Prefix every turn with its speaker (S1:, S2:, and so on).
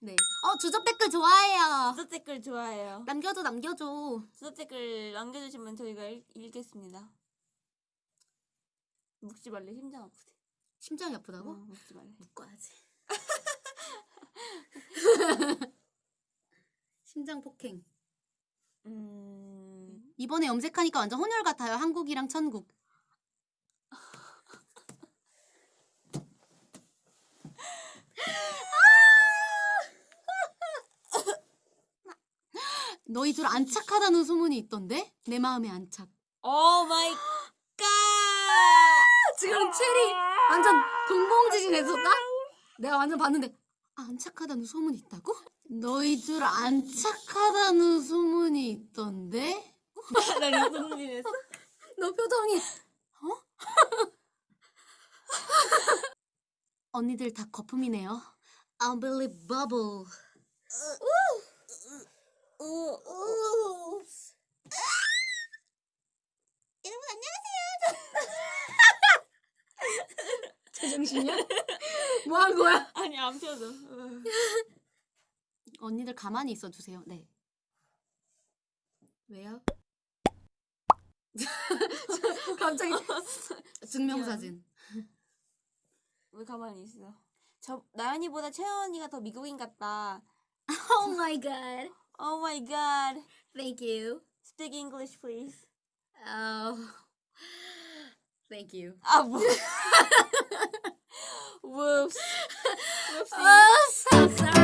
S1: 네. 어 주접 댓글 좋아해요.
S2: 수업 댓글 좋아해요.
S1: 남겨줘 남겨줘.
S2: 수업 댓글 남겨주시면 저희가 읽, 읽겠습니다. 묵지 말래 심장 아프대.
S1: 심장이 아프다고?
S2: 어, 묵지 말래.
S1: 묶어야지. 심장 폭행.
S2: 음.
S1: 이번에 염색하니까 완전 혼혈 같아요. 한국이랑 천국. 너희 둘 안 착하다는 소문이 있던데? 내 마음에 안 착.
S2: 오 마이 갓!
S1: 지금 체리 완전 동공지진 했었다? 내가 완전 봤는데 아, 안 착하다는 소문이 있다고? 너희 둘 안 착하다는 소문이 있던데?
S2: 나 했어?
S1: 너 표정이 어? 언니들 다 거품이네요. Unbelievable. 여러분 안녕하세요. 제정신이야? 뭐 한 거야?
S2: 아니 안 펴져.
S1: 언니들 가만히 있어 주세요. 네. 왜요? 갑자기 증명사진.
S2: 왜 가만히 있어? 저 나연이보다 채연이가 더 미국인 같다.
S1: Oh my god.
S2: Oh my god.
S1: Thank you.
S2: Speak English please.
S1: Oh. Thank you.
S2: 아 뭐? Whoops. Whoopsie.
S1: Oh, so sorry.